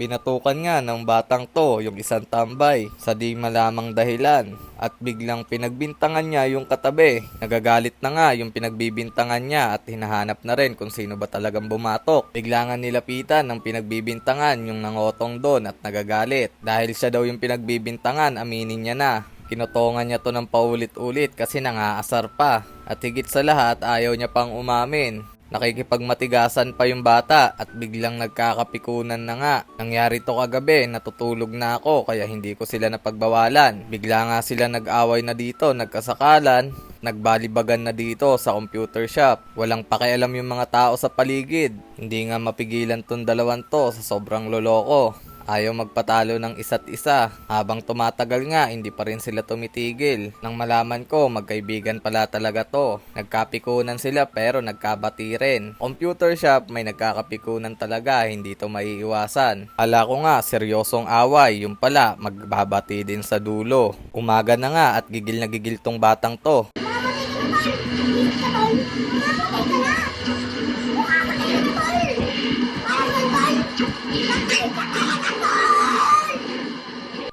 Binatukan nga ng batang to yung isang tambay sa di malamang dahilan at biglang pinagbintangan niya yung katabi. Nagagalit na nga yung pinagbibintangan niya at hinahanap na rin kung sino ba talagang bumatok. Bigla nga nilapitan ng pinagbibintangan yung nangotong doon at nagagalit. Dahil siya daw yung pinagbibintangan, aminin niya na. Kinutongan niya to ng paulit-ulit kasi nangaasar pa. At higit sa lahat, ayaw niya pang umamin. Nakikipagmatigasan pa yung bata at biglang nagkakapikunan na nga. Nangyari to kagabi, natutulog na ako kaya hindi ko sila napagbawalan. Bigla nga sila nag-away na dito, nagkasakalan, nagbalibagan na dito sa computer shop. Walang pakialam yung mga tao sa paligid. Hindi nga mapigilan tong dalawan to sa sobrang loloko. Ayaw magpatalo ng isa't isa. Habang tumatagal nga, hindi pa rin sila tumitigil. Nang malaman ko, magkaibigan pala talaga to. Nagkapikunan sila pero nagkabati rin. Computer shop, may nagkakapikunan talaga, hindi to maiiwasan. Ala ko nga, seryosong away. Yung pala, magbabati din sa dulo. Umaga na nga at gigil na gigil tong batang to.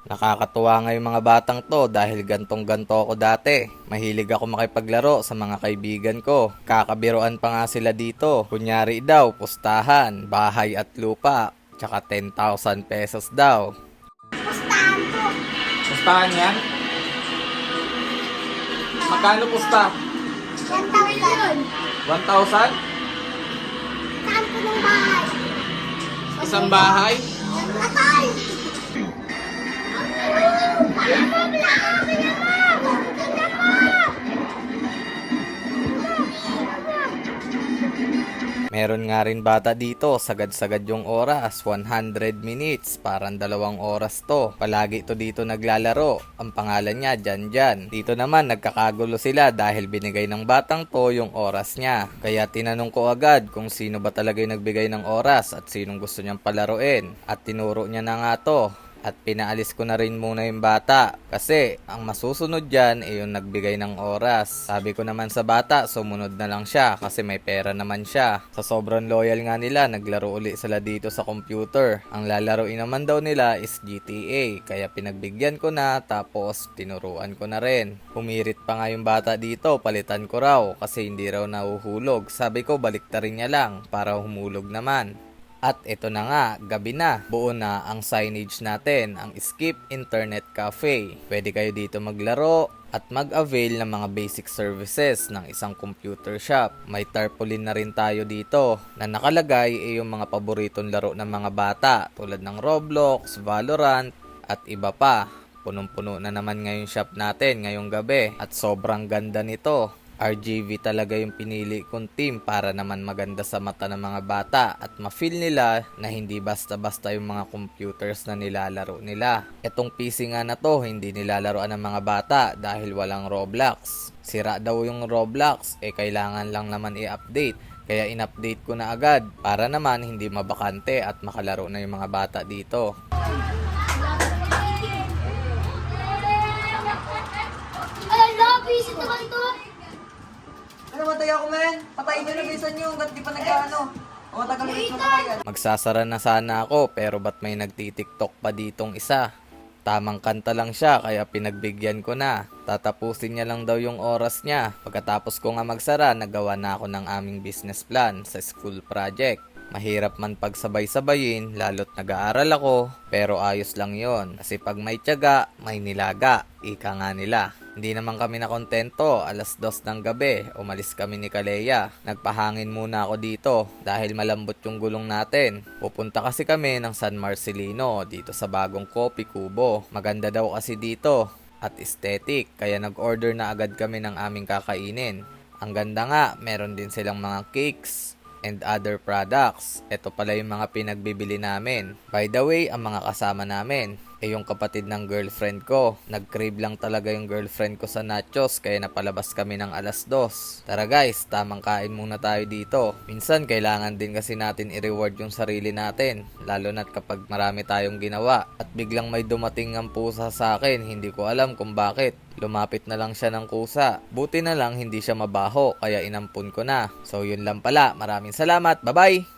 Nakakatuwa nga yung mga batang to dahil gantong ganto ako dati. Mahilig ako makipaglaro sa mga kaibigan ko. Kakabiroan pa nga sila dito. Kunyari daw, pustahan, bahay at lupa. Tsaka 10,000 pesos daw. Pustahan po. Pustahan yan? Magkano pusta? Yan daw yun. 1,000? Saan po ng bahay? Isang bahay? Atay! Paano Meron nga rin bata dito, sagad-sagad yung oras, 100 minutes, parang dalawang oras to. Palagi to dito naglalaro, ang pangalan niya Jan Jan. Dito naman nagkakagulo sila dahil binigay ng batang to yung oras niya. Kaya tinanong ko agad kung sino ba talaga yung nagbigay ng oras at sinong gusto niyang palaruin. At tinuro niya na nga to, at pinaalis ko na rin muna yung bata kasi ang masusunod dyan ay yung nagbigay ng oras. Sabi ko naman sa bata, sumunod na lang siya kasi may pera naman siya. Sa sobrang loyal nga nila, naglaro uli sila dito sa computer. Ang lalaroin naman daw nila is GTA kaya pinagbigyan ko na tapos tinuruan ko na rin. Humirit pa nga yung bata dito, palitan ko raw kasi hindi raw nahuhulog. Sabi ko baliktarin niya lang para humulog naman. At ito na nga, gabi na. Buo na ang signage natin, ang Skip Internet Cafe. Pwede kayo dito maglaro at mag-avail ng mga basic services ng isang computer shop. May tarpaulin na rin tayo dito na nakalagay ay yung mga paboritong laro ng mga bata tulad ng Roblox, Valorant at iba pa. Punong-puno na naman ngayon shop natin ngayong gabi at sobrang ganda nito. RGV talaga yung pinili kong team para naman maganda sa mata ng mga bata at ma-feel nila na hindi basta-basta yung mga computers na nilalaro nila. Etong PC nga na to, hindi nilalaroan ng mga bata dahil walang Roblox. Sira daw yung Roblox, eh kailangan lang naman i-update. Kaya in-update ko na agad para naman hindi mabakante at makalaro na yung mga bata dito. Ay, lobby! Ito ka ito! Ano matay ako, men? Patayin nyo na bilisan nyo hanggat di pa nagkaano. O matagal ulit mapatayan. Magsasara na sana ako pero ba't may nagtitiktok pa ditong isa? Tamang kanta lang siya kaya pinagbigyan ko na. Tatapusin niya lang daw yung oras niya. Pagkatapos ko nga magsara, nagawa na ako ng aming business plan sa school project. Mahirap man pagsabay-sabayin, lalo't nag-aaral ako, pero ayos lang yon. Kasi pag may tiyaga, may nilaga, ika nga nila. Hindi naman kami nakontento, alas dos ng gabi, umalis kami ni Kaleya. Nagpahangin muna ako dito dahil malambot yung gulong natin. Pupunta kasi kami ng San Marcelino dito sa bagong Kopi Kubo. Maganda daw kasi dito at aesthetic, kaya nag-order na agad kami ng aming kakainin. Ang ganda nga, meron din silang mga cakes, and other products. Ito pala yung mga pinagbibili namin. By the way, ang mga kasama namin, eh yung kapatid ng girlfriend ko. Nag-crave lang talaga yung girlfriend ko sa nachos kaya napalabas kami ng alas dos. Tara guys, tamang kain muna tayo dito. Minsan kailangan din kasi natin i-reward yung sarili natin. Lalo na't kapag marami tayong ginawa. At biglang may dumating ang pusa sa akin, hindi ko alam kung bakit. Lumapit na lang siya ng kusa. Buti na lang hindi siya mabaho kaya inampun ko na. So yun lang pala. Maraming salamat. Bye-bye!